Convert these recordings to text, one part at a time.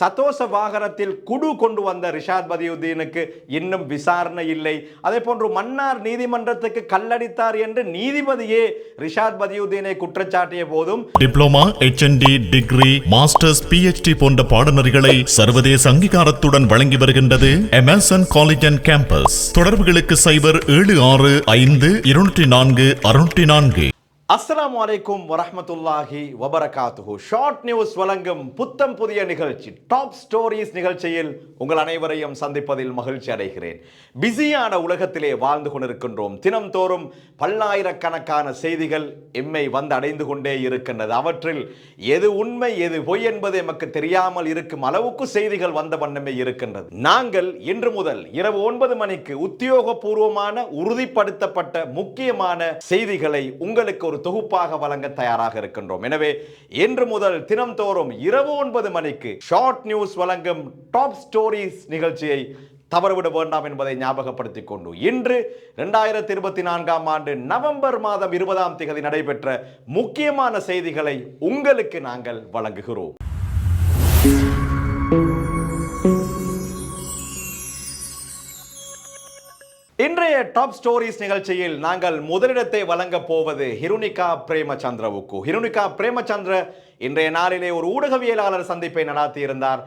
சதோச வாகனத்தில் குடு கொண்டு வந்த ரிஷாத் பதியுதீனுக்கு இன்னும் விசாரணை இல்லை. அதே போன்று மன்னார் நீதிமன்றத்துக்கு கல்லடித்தார் என்று நீதிபதியே ரிஷாத் பதியுதீனை குற்றச்சாட்டிய போதும் diploma HND degree masters PhD போன்ற பாடநெறிகளை சர்வதேச அங்கீகாரத்துடன் வழங்கி வருகின்றது அமேசான் காலேஜ் அண்ட் கேம்பஸ் தொடர்புகளுக்கு சைபர் ஏழு ஆறு ஐந்து இருநூற்றி நான்கு அறுநூற்றி நான்கு. அஸ்லாம் அலைக்கும் வரமத்துல்லாஹி வபரகாத்துஹு. ஷார்ட் நியூஸ் வழங்கும் புத்தம் புதிய நிகழ்ச்சி. டாப் ஸ்டோரிஸ் நிகழ்ச்சியில் உங்கள் அனைவரையும் சந்திப்பதில் மகிழ்ச்சி அடைகிறேன். பிஸியான உலகத்திலே வாழ்ந்து கொண்டிருக்கின்றோம். தினம்தோறும் பல்லாயிரக்கணக்கான செய்திகள் எம்மை வந்து அடைந்து கொண்டே இருக்கின்றது. அவற்றில் எது உண்மை எது பொய் என்பது எமக்கு தெரியாமல் இருக்கும் அளவுக்கு செய்திகள் வந்த வண்ணமே இருக்கின்றது. நாங்கள் இன்று முதல் இரவு ஒன்பது மணிக்கு உத்தியோகபூர்வமான உறுதிப்படுத்தப்பட்ட முக்கியமான செய்திகளை உங்களுக்கு ஒரு தொகுப்பாக வழங்க தயாராக இருக்கின்றோம். எனவே இன்று முதல் தினம்தோறும் இரவு ஒன்பது மணிக்கு ஷார்ட் நியூஸ் வழங்கும் டாப் ஸ்டோரிஸ் நிகழ்ச்சியை தவறவிட வேண்டாம் என்பதை ஞாபகப்படுத்திக் கொண்டு இன்று இரண்டாயிரத்தி இருபத்தி நான்காம் ஆண்டு நவம்பர் மாதம் இருபதாம் தேதி நடைபெற்ற முக்கியமான செய்திகளை உங்களுக்கு நாங்கள் வழங்குகிறோம். இன்றைய டாப் ஸ்டோரிஸ் நிகழ்ச்சியில் நாங்கள் முதலிடத்தை வழங்கப் போவது ஹிருனிகா பிரேமச்சந்திரவுக்கு. ஹிருனிகா பிரேமச்சந்திர இன்றைய நாளிலே ஒரு ஊடகவியலாளர் சந்திப்பை நடாத்தியிருந்தார்.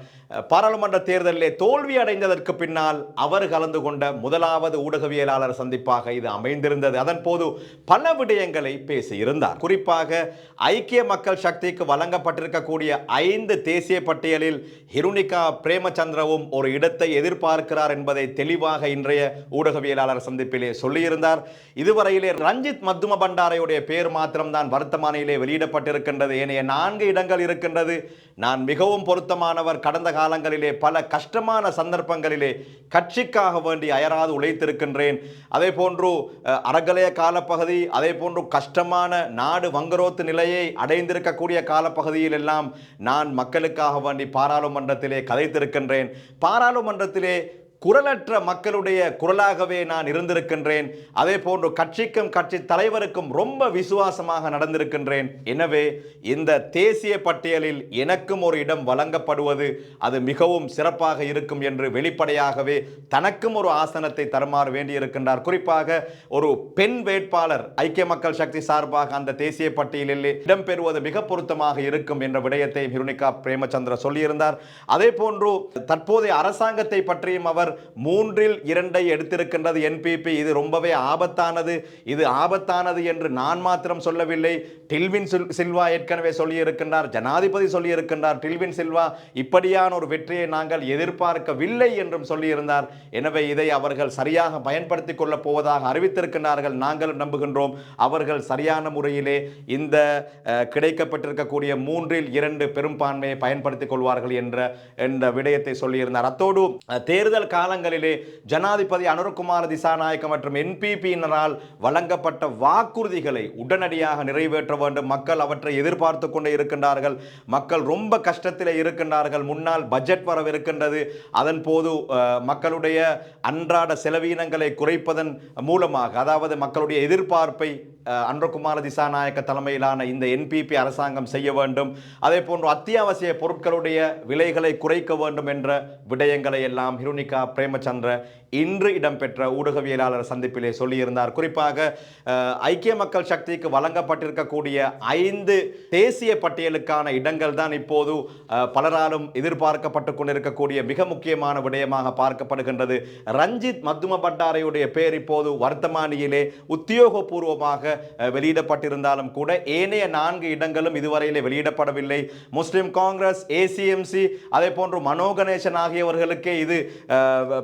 பாராளுமன்ற தேர்தலிலே தோல்வி அடைந்ததற்கு பின்னால் அவர் கலந்து கொண்ட முதலாவது ஊடகவியலாளர் சந்திப்பாக இது அமைந்திருந்தது. அதன் போது பல விடயங்களை பேசியிருந்தார். குறிப்பாக ஐக்கிய மக்கள் சக்திக்கு வழங்கப்பட்டிருக்கக்கூடிய ஐந்து தேசிய பட்டியலில் ஹிருனிகா பிரேமச்சந்திரவும் ஒரு இடத்தை எதிர்பார்க்கிறார் என்பதை தெளிவாக இன்றைய ஊடகவியலாளர் சந்திப்பிலே சொல்லியிருந்தார். இதுவரையிலே ரஞ்சித் மத்தும பண்டாரையுடைய பேர் மாத்திரம்தான் வர்த்தமானியிலே வெளியிடப்பட்டிருக்கின்றது. ஏனைய நான்கு இடங்கள் இருக்கின்றது. நான் மிகவும் பொருத்தமானவர். கடந்த காலங்களிலே பல கஷ்டமான சந்தர்ப்பங்களிலே கட்சிக்காக வேண்டி அயராது உழைத்திருக்கின்றேன். அதே போன்று அறகலைய காலப்பகுதி அதே போன்று கஷ்டமான நாடு வங்குரோத்து நிலையை அடைந்திருக்கக்கூடிய காலப்பகுதியில் எல்லாம் நான் மக்களுக்காக வேண்டி பாராளுமன்றத்திலே கதைத்திருக்கின்றேன். பாராளுமன்றத்திலே குரலற்ற மக்களுடைய குரலாகவே நான் இருந்திருக்கின்றேன். அதே போன்று கட்சிக்கும் கட்சி தலைவருக்கும் ரொம்ப விசுவாசமாக நடந்திருக்கின்றேன். எனவே இந்த தேசிய பட்டியலில் எனக்கும் ஒரு இடம் வழங்கப்படுவது அது மிகவும் சிறப்பாக இருக்கும் என்று வெளிப்படையாகவே தனக்கும் ஒரு ஆசனத்தை தருமாறு வேண்டியிருக்கின்றார். குறிப்பாக ஒரு பெண் வேட்பாளர் ஐக்கிய மக்கள் சக்தி சார்பாக அந்த தேசிய பட்டியலில் இடம்பெறுவது மிக பொருத்தமாக இருக்கும் என்ற விடயத்தை ஹிருனிகா பிரேமச்சந்திர சொல்லியிருந்தார். அதே போன்று தற்போதைய அரசாங்கத்தை பற்றியும் அவர் மூன்றில் இரண்டை எடுத்திருக்கின்றது என்பிபி இது ரொம்பவே ஆபத்தானது. இது ஆபத்தானது என்று நான் மாத்திரம் சொல்லவில்லை. டில்வின் சில்வா ஏற்கனவே சொல்லியிருக்கின்றார் ஜனாதிபதி சொல்லியிருக்கின்றார் டில்வின் சில்வா இப்படியான ஒரு வெற்றியை நாங்கள் எதிர்பார்க்கவில்லை என்றும் சொல்லியிருந்தார். எனவே இதை அவர்கள் சரியாக பயன்படுத்திக் கொள்ளப் போவதாக அறிவித்திருக்கின்றார்கள். நாங்கள் நம்புகின்றோம் அவர்கள் சரியான முறையிலே இந்த கிடைக்கப்பட்டிருக்கக்கூடிய மூன்றில் இரண்டு பெரும்பான்மையை பயன்படுத்திக் கொள்வார்கள் என்ற என்ற விடயத்தை சொல்லியிருந்தார். அத்தோடு தேர்தல் காலங்களிலே ஜனாதிபதி அனுரகுமார திசாநாயக்க மற்றும் என்பிபியினரால் வழங்கப்பட்ட வாக்குறுதிகளை உடனடியாக நிறைவேற்ற வேண்டும். மக்கள் அவற்றை எதிர்பார்த்து கொண்டே இருக்கின்றார்கள். மக்கள் ரொம்ப கஷ்டத்தில் இருக்கின்றார்கள். முன்னால் பட்ஜெட் வரவிருக்கின்றது. அதன் போது மக்களுடைய அன்றாட செலவீனங்களை குறைப்பதன் மூலமாக அதாவது மக்களுடைய எதிர்பார்ப்பை அன்றகுமார திசாநாயக்க தலைமையிலான இந்த என்பிபி அரசாங்கம் செய்ய வேண்டும். அதே போன்று அத்தியாவசிய பொருட்களுடைய விலைகளை குறைக்க வேண்டும் என்ற விடயங்களை எல்லாம் ஹிருனிகா பிரேமச்சந்திர இன்று இடம்பெற்ற ஊடகவியலாளர் சந்திப்பிலே சொல்லியிருந்தார். குறிப்பாக ஐக்கிய மக்கள் சக்திக்கு வழங்கப்பட்டிருக்கக்கூடிய ஐந்து தேசிய பட்டியலுக்கான இடங்கள் தான் இப்போது பலராலும் எதிர்பார்க்கப்பட்டு கொண்டிருக்கக்கூடிய மிக முக்கியமான விடயமாக பார்க்கப்படுகின்றது. ரஞ்சித் மத்தும பட்டாரையுடைய பேர் இப்போது வர்த்தமானியிலே உத்தியோகபூர்வமாக வெளியிடப்பட்டிருந்தாலும் கூட ஏனைய நான்கு இடங்களும் இதுவரையிலே வெளியிடப்படவில்லை. முஸ்லிம் காங்கிரஸ் ஏசிஎம்சி அதே போன்று மனோகணேசன் ஆகியவர்களுக்கே இது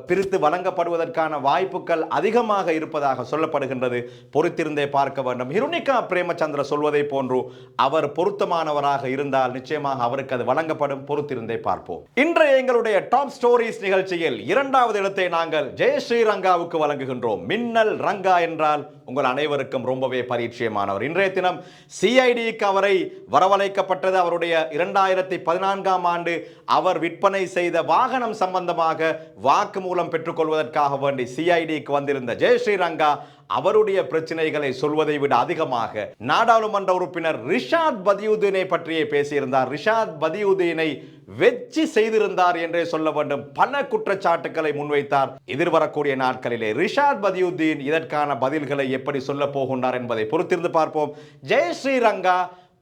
பிரித்து வழங்க வழங்கப்படுவதற்கான வாய்ப்புகள் அதிகமாக இருப்பதாக சொல்லப்படுகின்றது. பொறுத்திருந்தே பார்க்க வேண்டும். ஹிருனிகா பிரேமச்சந்திர சொல்வதை போன்று அவர் பொருத்தமானவராக இருந்தால் நிச்சயமாக அவருக்கு அது வழங்கப்படும். பொறுத்திருந்தே பார்ப்போம். இன்றைய எங்களுடைய டாப் ஸ்டோரிஸ் நிகழ்ச்சியில் இரண்டாவது இடத்தை நாங்கள் ஜெயஸ்ரீ ஸ்ரீரங்காவுக்கு வழங்குகின்றோம். மின்னல் ரங்கா என்றால் உங்கள் அனைவருக்கும் ரொம்பவே பரிச்சயமானவர். இன்றைய தினம் சிஐடிக்கு அவரை வரவழைக்கப்பட்டது. அவருடைய இரண்டாயிரத்தி பதினான்காம் ஆண்டு அவர் விற்பனை செய்த வாகனம் சம்பந்தமாக வாக்குமூலம் பெற்றுக்கொள்வதற்கு பெற்றுக்கொள்வதற்காக வேண்டி சிஐடிக்கு வந்திருந்த ஜெய் ஸ்ரீரங்கா அவருடைய பிரச்சனைகளை சொல்வதை விட அதிகமாக நாடாளுமன்ற உறுப்பினர் ரிஷாத் பதியுதீனை பற்றியே பேசியிருந்தார். ரிஷாத் பதியுதீனை வெற்றி செய்திருந்தார் என்றே சொல்ல வேண்டும். பல குற்றச்சாட்டுக்களை முன்வைத்தார். எதிர்வரக்கூடிய நாட்களிலே ரிஷாத் பதியுதீன் இதற்கான பதில்களை எப்படி சொல்ல போகின்றார் என்பதை பொறுத்திருந்து பார்ப்போம். ஜெய் ஸ்ரீரங்கா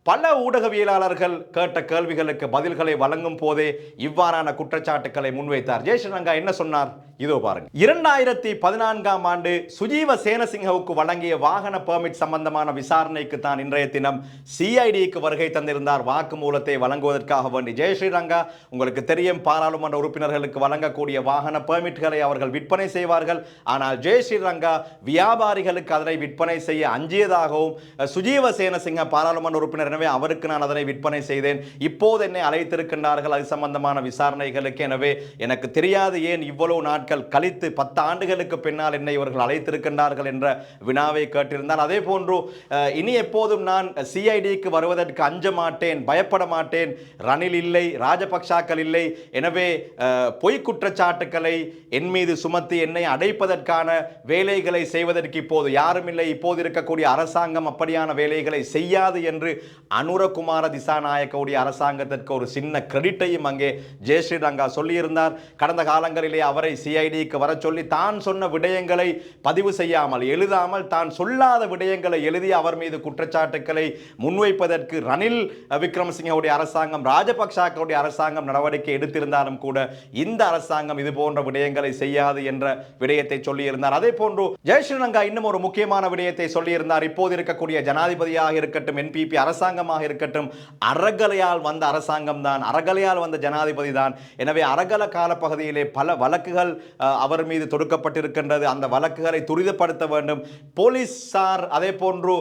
பல ஊடகவியலாளர்கள் கேட்ட கேள்விகளுக்கு பதில்களை வழங்கும் போதே இவ்வாறான குற்றச்சாட்டுக்களை முன்வைத்தார். ஜெயஸ்ரீரங்கா என்ன சொன்னார்? இதோ பாருங்க. இரண்டாயிரத்தி பதினான்காம் ஆண்டு சுஜீவ சேனசிங்கவுக்கு வழங்கிய வாகன பெர்மிட் சம்பந்தமான விசாரணைக்கு தான் இன்றைய தினம் சிஐடிக்கு வருகை தந்திருந்தார். வாக்குமூலத்தை வழங்குவதற்காக வேண்டி. ஜெயஸ்ரீரங்கா உங்களுக்கு தெரியும் பாராளுமன்ற உறுப்பினர்களுக்கு வழங்கக்கூடிய வாகன பெர்மிட்களை அவர்கள் விற்பனை செய்வார்கள். ஆனால் ஜெயஸ்ரீரங்கா வியாபாரிகளுக்கு அதனை விற்பனை செய்ய அஞ்சியதாகவும் சுஜீவ சேனசிங்க பாராளுமன்ற உறுப்பினர். எனவே அவருக்கு நான் அதனை விற்பனை செய்தேன். இப்போது என்னை அழைத்திருக்கின்றார்கள். அது சம்பந்தமான விசாரணைகளுக்கு. எனவே எனக்கு தெரியாது ஏன் இவ்வளவு நாட்கள் கழித்து பத்து ஆண்டுகளுக்கு பின்னால் என்னை இவர்கள் அழைத்திருக்கின்றார்கள் என்ற வினாவை கேட்டிருந்தார். அதே போன்று இனி எப்போதும் நான் சிஐடிக்கு வருவதற்கு அஞ்ச மாட்டேன் பயப்பட மாட்டேன். ரணில் இல்லை ராஜபக்சாக்கள் இல்லை. எனவே பொய் குற்றச்சாட்டுக்களை என் மீது சுமத்தி என்னை அடைப்பதற்கான வேலைகளை செய்வதற்கு இப்போது யாரும் இல்லை. இப்போது இருக்கக்கூடிய அரசாங்கம் அப்படியான வேலைகளை செய்யாது என்று அனுரகுமார திசாநாயக்கவுடைய அரசாங்கத்திற்கு ஒரு சின்ன கிரெடிட்டையும் அங்கே ஜெயஸ்ரீரங்கா சொல்லியிருந்தார். கடந்த காலங்களிலே அவரை சிஐடிக்கு வர சொல்லி தான் சொன்ன விடயங்களை பதிவு செய்யாமல் எழுதாமல் தான் சொல்லாத விடயங்களை எழுதி அவர் மீது குற்றச்சாட்டுக்களை முன்வைப்பதற்கு ரணில் விக்ரமசிங்கவுடைய அரசாங்கம் ராஜபக்சாக்களுடைய அரசாங்கம் நடவடிக்கை எடுத்திருந்தாலும் கூட இந்த அரசாங்கம் இது போன்ற விடயங்களை செய்யாது என்ற விடயத்தை சொல்லியிருந்தார். அதே போன்று ஜெயஸ்ரீலங்கா இன்னும் ஒரு முக்கியமான விடயத்தை சொல்லியிருந்தார். இப்போது இருக்கக்கூடிய ஜனாதிபதியாக இருக்கட்டும் என்பிபி அரசாங்கமாக இருக்கட்டும் அறகலையால் வந்த அரசாங்கம் தான் அறகலையால் வந்த ஜனாதிபதி தான் எனவே அறகல காலப்பகுதியிலே பல வழக்குகள் அவர் மீது தொடுக்கப்பட்டிருக்கின்றது. அந்த வழக்குகளை துரிதப்படுத்த வேண்டும். போலீஸார் அதே போன்று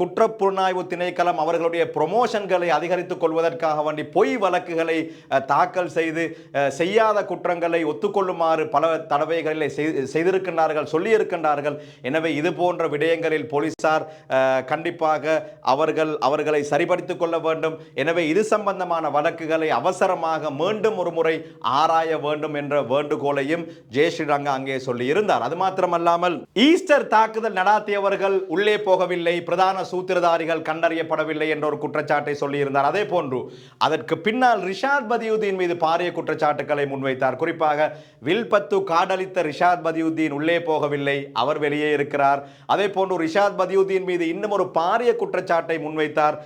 குற்றப்புலனாய்வு திணைக்களம் அவர்களுடைய ப்ரொமோஷன்களை அதிகரித்துக் கொள்வதற்காக வேண்டி பொய் வழக்குகளை தாக்கல் செய்து செய்யாத குற்றங்களை ஒத்துக்கொள்ளுமாறு பல தடவைகளில் செய்திருக்கின்றார்கள் சொல்லியிருக்கின்றார்கள். எனவே இது போன்ற விடயங்களில் போலீசார் கண்டிப்பாக அவர்கள் அவர்களை சரிபடுத்திக் கொள்ள வேண்டும். எனவே இது சம்பந்தமான வழக்குகளை அவசரமாக மீண்டும் ஒரு முறை ஆராய வேண்டும் என்ற வேண்டுகோளையும் ஜெய் ஸ்ரீரங்கா அங்கே சொல்லி இருந்தார் அது மாத்திரமல்லாமல் ஈஸ்டர் தாக்குதல் நடாத்தியவர்கள் உள்ளே போகவில்லை பிரதான சூத்திரதாரிகள் கண்டறியப்படவில்லை என்ற ஒரு குற்றச்சாட்டை சொல்லியிருந்தார். அதே போன்று அதற்கு பின்னால் ரிஷாத் பதியுதீன் மீது பாரிய குற்றச்சாட்டுகளை முன்வைத்தார். குறிப்பாக வில்பத்து காடளித்த ரிஷாத் பதியுதீன் உள்ளே போகவில்லை அவர் வெளியே இருக்கிறார். அதே போன்று ரிஷாத் பதியுதீன் மீது இன்னும் ஒரு பாரிய குற்றச்சாட்டை முன்வைத்தார்.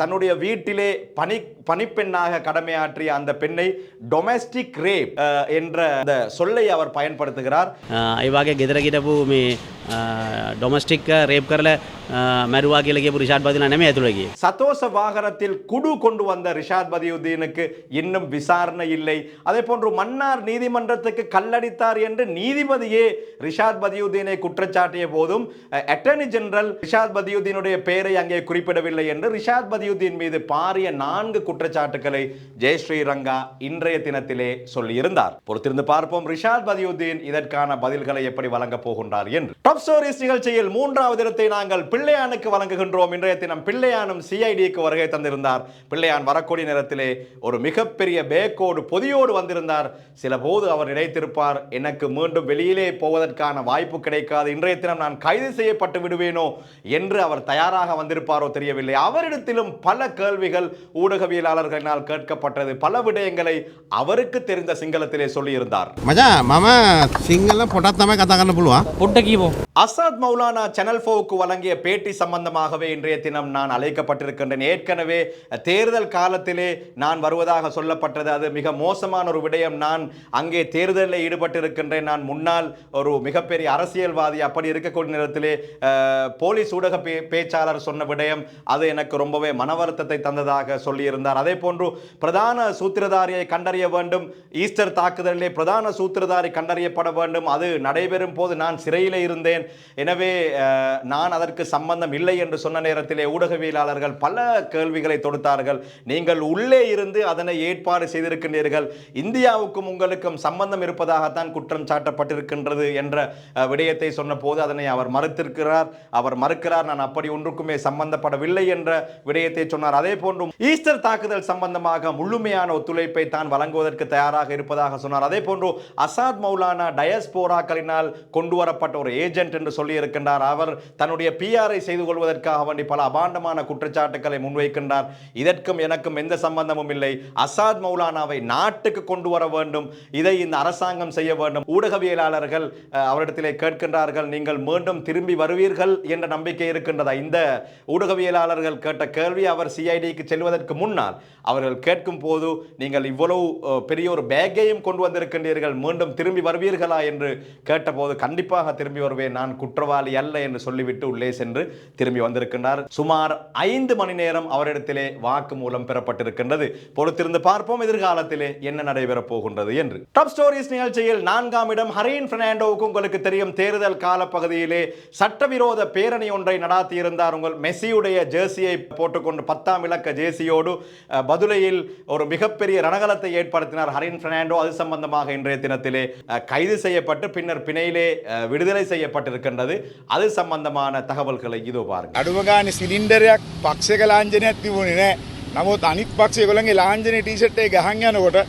தன்னுடைய வீட்டிலே பணி பணிப்பெண்ணாக கடமையாற்றிய அந்த பெண்ணை டொமெஸ்டிக் ரேப் என்ற சொல்லை அவர் பயன்படுத்துகிறார் ඒ වගේ ගෙදර ගිටපු මේ ඩොමස්ටික් රේප් කරල මැරුවා කියලගේ පුරිෂාත් බදින නැම ඇතුළගේ. சதோச வாகனத்தில் குடு கொண்டு வந்த ரிஷாத் பதியுதீனுக்கு இன்னும் விசாரணை இல்லை அதே போன்று மன்னார் நீதிமன்றத்துக்கு கல்லடித்தார் என்று நீதிபதியே ரிஷாத் பதியுதீனை குற்றச்சாட்டிய போதும் அட்டர்னி ஜெனரல் ரிஷாத் பதியுதீனுடைய பெயரை அங்கே குறிப்பிடவில்லை என்று ரிஷாத் பதியுதீன் மீது பாரிய நான்கு குற்றச்சாட்டுகளை ஜெய் ஸ்ரீரங்கா இன்றைய தினத்திலே சொல்லியிருந்தார் பொறுத்திருந்து பார்ப்போம் ரிஷாத் பதியுதீன் இதற்கான பதில்களை எப்படி வழங்கப் போகின்றார் என்று. டாப் ஸ்டோரிஸ் நிகழ்ச்சியில் மூன்றாவது இடத்தை நாங்கள் பிள்ளையானுக்கு வழங்குகின்றோம். இன்றைய தினம் பிள்ளையானும் சிஐடிக்கு வருகை தந்திருந்தார். பிள்ளையான் வரக்கூடிய நேரத்திலே ஒரு மிகப்பெரிய பேக்கோடு பொதியோடு வந்திருந்தார். சில போது அவர் நினைத்திருப்பார் எனக்கு மீண்டும் வெளியிலே போவதற்கான வாய்ப்பு கிடைக்காது. இன்றைய தினம் நான் கைது செய்யப்பட்டு விடுவேனோ? என்று அவர் தயாராக வந்திருப்பாரோ தெரியவில்லை. அவரிடத்திலும் பல கேள்விகள் ஊடகவியலாளர்களினால் கேட்கப்பட்டது. பல விடயங்களை அவருக்கு தெரிந்த சிங்களத்திலே சொல்லியிருந்தார். மஜா මම සිංහල පොටත් තමයි කතා කරන්න පුළුවන් පොඩ්ඩ කීපෝ அசாத் மௌலானா சேனல் ஃபோவுக்கு வழங்கிய பேட்டி சம்பந்தமாகவே இன்றைய தினம் நான் அழைக்கப்பட்டிருக்கின்றேன் ஏற்கனவே தேர்தல் காலத்திலே நான் வருவதாக சொல்லப்பட்டது அது மிக மோசமான ஒரு விடயம் நான் அங்கே தேர்தலில் ஈடுபட்டிருக்கின்றேன் நான் முன்னாள் ஒரு மிகப்பெரிய அரசியல்வாதி அப்படி இருக்கக்கூடிய நேரத்திலே அஹ், போலீஸ் ஊடக பே- பேச்சாளர் சொன்ன விடயம் அது எனக்கு ரொம்பவே மன வருத்தத்தை தந்ததாக சொல்லியிருந்தார் அதே போன்று பிரதான சூத்திரதாரியை கண்டறிய வேண்டும் ஈஸ்டர் தாக்குதலிலே பிரதான சூத்திரதாரி கண்டறியப்பட வேண்டும். அது நடைபெறும் போது நான் சிறையில் இருந்தேன். எனவே நான் அதற்கு சம்பந்தம் இல்லை என்று சொன்ன நேரத்திலே ஊடகவியலாளர்கள் பல கேள்விகளை தொடுத்தார்கள். நீங்கள் உள்ளே இருந்து அதனை ஏற்பாடு செய்திருக்கின்றீர்கள். இந்தியாவுக்கும் உங்களுக்கும் சம்பந்தம் இருப்பதாகத்தான் குற்றம் சாட்டப்பட்டிருக்கின்றது என்ற அஹ், விடயத்தை சொன்னபோது அதனை அவர் மறுத்திருக்கிறார். அவர் மறுக்கிறார் நான் அப்படி ஒன்றுக்குமே சம்பந்தப்படவில்லை என்ற விடயத்தை சொன்னார். அதே போன்று ஈஸ்டர் தாக்குதல் சம்பந்தமாக முழுமையான ஒத்துழைப்பை தான் வழங்குவதற்கு தயாராக இருப்பதாக சொன்னார். அதே போன்று அசாத் அசாத் மௌலானா டயஸ்போராக்களினால் கொண்டு வரப்பட்ட ஒரு ஏஜென்ட் என்று சொல்லியிருக்கின்றார். அவர் தன்னுடைய பிஆரை செய்து கொள்வதற்காக வேண்டி பல அபாண்டமான குற்றச்சாட்டுக்களை முன்வைக்கின்றார். இதற்கும் எனக்கும் எந்த சம்பந்தமும் இல்லை. அசாத் மௌலானாவை நாட்டுக்கு கொண்டு வர வேண்டும். இதை இந்த அரசாங்கம் செய்ய வேண்டும். ஊடகவியலாளர்கள் அவரிடத்திலே கேட்கின்றார்கள் நீங்கள் மீண்டும் திரும்பி வருவீர்கள் என்ற நம்பிக்கை இருக்கின்றதா? இந்த ஊடகவியலாளர்கள் கேட்ட கேள்வி அவர் சிஐடிக்கு செல்வதற்கு முன்னால் அவர்கள் கேட்கும் போது நீங்கள் இவ்வளவு பெரிய ஒரு பேக்கையும் கொண்டு வந்திருக்கின்றீர்கள். மீண்டும் திரும்பி வருவீர்களா என்று கேட்டபோது கண்டிப்பாக திரும்பி வருவேன். நான் குற்றவாளி அல்ல என்று சொல்லிவிட்டு உள்ளே சென்று திரும்பி வந்திருக்கின்றார். சுமார் ஐந்து மணி நேரம் அவரிடத்திலே வாக்கு மூலம் பெறப்பட்டிருக்கின்றது. பொறுத்திருந்து பார்ப்போம் எதிர்காலத்திலே என்ன நடைபெறப் போகின்றது என்று. டாப் ஸ்டோரிஸ் நிகழ்ச்சியில் நான்காம் இடம் ஹரீன் பெர்னாண்டோவுக்கு உங்களுக்கு தெரியும். தேர்தல் காலப்பகுதியிலே சட்டவிரோத பேரணி ஒன்றை நடாத்தியிருந்தார் உங்கள் மெஸ்ஸியுடைய ஜேர்சியை போட்டுக்கொண்டு பத்தாம் இலக்க ஜேசியோடு பதுலையில் ஒரு மிகப்பெரிய ரணகலத்தை ஏற்படுத்தினார் ஹரீன் பெர்னாண்டோ. அது சம்பந்தமாக இன்றைய தினத்திலே அஹ், கைது செய்யப்பட்டு பின்னர் பிணையிலே அஹ், விடுதலை செய்யப்பட்டிருக்கின்றது அது சம்பந்தமான தகவல்களை இதோ பாருங்க අඩුව ගාන සිලින්ඩරයක් පක්ෂක ලාංජනයක් තිබුණේ නෑ නමුත් අනිත් පක්ෂය ගොළන්ගේ ලාංජනය ටීෂට්ේ ගහන් යනකොට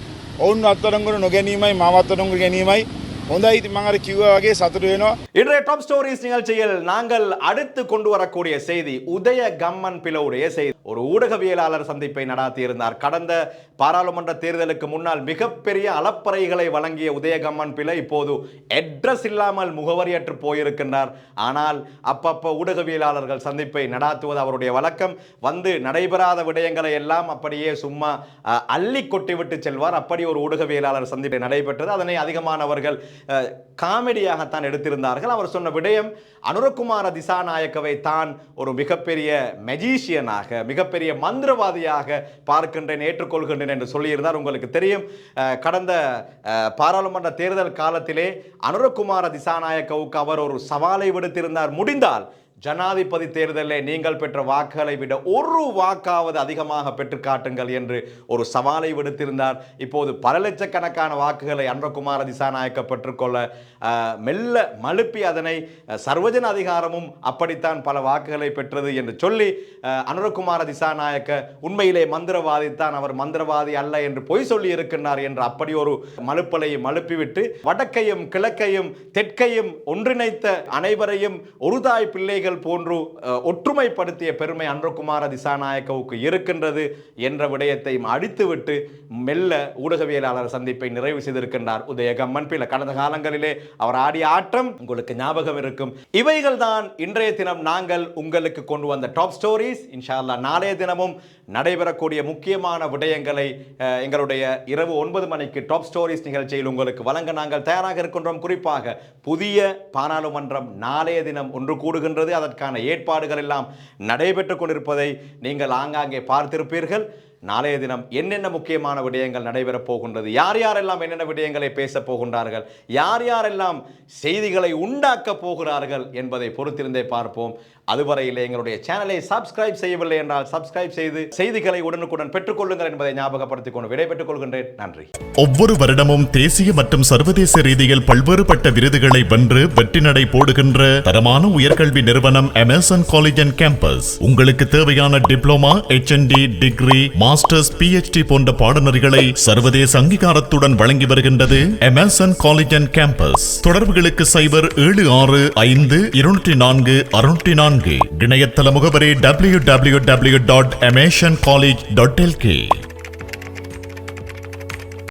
ඔවුන් අත්තරංගුණ නොගැනීමයි මවත්තරුන්ග ගැනීමයි හොඳයි ඉති මඟර කිව්ව වගේ සතුට වෙනවා இன்றைய டாப் ஸ்டோரிஸ் நிகழ்ச்சியில் நாங்கள் அடுத்து கொண்டு வரக்கூடிய செய்தி உதய கம்மன் பிளவுடைய செய்தி ஒரு ஊடகவியலாளர் சந்திப்பை நடாத்தியிருந்தார் கடந்த பாராளுமன்ற தேர்தலுக்கு முன்னால் மிகப்பெரிய அலப்பறைகளை வழங்கிய உதயகம்மன் பிள்ளை இப்போது அட்ரஸ் இல்லாமல் முகவரியற்று போயிருக்கின்றார் ஆனால் அப்பப்ப ஊடகவியலாளர்கள் சந்திப்பை நடாத்துவது அவருடைய வழக்கம் வந்து நடைபெறாத விடயங்களை எல்லாம் அப்படியே சும்மா அஹ், அள்ளி கொட்டிவிட்டு செல்வார் அப்படி ஒரு ஊடகவியலாளர் சந்திப்பு நடைபெற்றது அதனை அதிகமானவர்கள் அஹ், காமெடியாகத்தான் எடுத்திருந்தார்கள். அவர் சொன்ன விடயம் அனுரகுமார திசாநாயக்கவை தான் ஒரு மிகப்பெரிய மெஜீஷியனாக மிகப்பெரிய மந்திரவாதியாக பார்க்கின்றேன் ஏற்றுக்கொள்கின்றேன் என்று சொல்லியிருந்தார். உங்களுக்கு தெரியும் கடந்த பாராளுமன்ற தேர்தல் காலத்திலே அனுரகுமார திசாநாயக்கவுக்கு அவர் ஒரு சவாலை விடுத்திருந்தார். முடிந்தால் ஜனாதிபதி தேர்தலில் நீங்கள் பெற்ற வாக்குகளை விட ஒரு வாக்காவது அதிகமாக பெற்று காட்டுங்கள் என்று ஒரு சவாலை விடுத்திருந்தார். இப்போது பல லட்சக்கணக்கான வாக்குகளை அன்பகுமார திசாநாயக்க பெற்றுக்கொள்ள மெல்ல மழுப்பி அதனை சர்வஜன அதிகாரமும் அப்படித்தான் பல வாக்குகளை பெற்றது என்று சொல்லி அனுரகுமார திசாநாயக்க உண்மையிலே மந்திரவாதித்தான். அவர் மந்திரவாதி அல்ல என்று பொய் சொல்லி இருக்கின்றார் என்று அப்படி ஒரு மழுப்பலை மழுப்பிவிட்டு வடக்கையும் கிழக்கையும் தெற்கையும் ஒன்றிணைத்த அனைவரையும் ஒருதாய் பிள்ளைகள் பிள்ளைகள் போன்று ஒற்றுமைப்படுத்திய பெருமை அன்றகுமார திசாநாயக்கவுக்கு இருக்கின்றது என்ற விடயத்தையும் அடித்துவிட்டு மெல்ல ஊடகவியலாளர் சந்திப்பை நிறைவு செய்திருக்கின்றார் உதயகம்மன். பில கடந்த காலங்களிலே அவர் ஆடிய ஆட்டம் உங்களுக்கு ஞாபகம் இருக்கும். இவைகள் தான் இன்றைய தினம் நாங்கள் உங்களுக்கு கொண்டு வந்த டாப் ஸ்டோரிஸ் இன்ஷால்லா நாளைய தினமும் நடைபெறக்கூடிய முக்கியமான விடயங்களை எங்களுடைய இரவு ஒன்பது மணிக்கு டாப் ஸ்டோரிஸ் நிகழ்ச்சியில் உங்களுக்கு வழங்க நாங்கள் தயாராக இருக்கின்றோம். குறிப்பாக புதிய பாராளுமன்றம் நாளைய தினம் ஒன்று கூடுகின்றது. அதற்கான ஏற்பாடுகள் எல்லாம் நடைபெற்றுக் கொண்டிருப்பதை நீங்கள் ஆங்காங்கே பார்த்திருப்பீர்கள். நாளைய தினம் என்னென்ன முக்கியமான விடயங்கள் நடைபெறப் போகின்றது யார் யாரெல்லாம் என்னென்ன விடயங்களை பேசப் போகின்றார்கள் யார் யாரெல்லாம் செய்திகளை உண்டாக்கப் போகிறார்கள் என்பதை பொறுத்திருந்தே பார்ப்போம். அதுவரையில் எங்களுடைய சேனலை சப்ஸ்கிரைப் செய்யவில்லை என்றால் சப்ஸ்கிரைப் செய்து செய்திகளை உடனுக்குடன் பெற்றுக்கொள்ளுங்கள் என்பதை ஞாபகப்படுத்திக் கொண்டு விடைபெற்றுக் கொள்கின்றேன். நன்றி. ஒவ்வொரு வருடமும் தேசிய மற்றும் சர்வதேச ரீதியில் பல்வேறுபட்ட விருதுகளை வென்று வெற்றி நடை போடுகின்ற தரமான உயர்கல்வி நிறுவனம் அமேசான் காலேஜ் அண்ட் கேம்பஸ் உங்களுக்கு தேவையான diploma HND degree masters PhD போன்ற பாடநெறிகளை சர்வதேச அங்கீகாரத்துடன் வழங்கி வருகின்றது அமேசான் காலேஜ் அண்ட் கேம்பஸ் தொடர்புகளுக்கு சைபர் ஏழு ஆறு ஐந்து இருநூற்றி நான்கு அறுநூற்றி நான்கு நான்கு இணையதள முகவரி டபிள்யூ டபிள்யூ டபிள்யூ டாட் எமேஷன் காலேஜ் டாட் எல்கே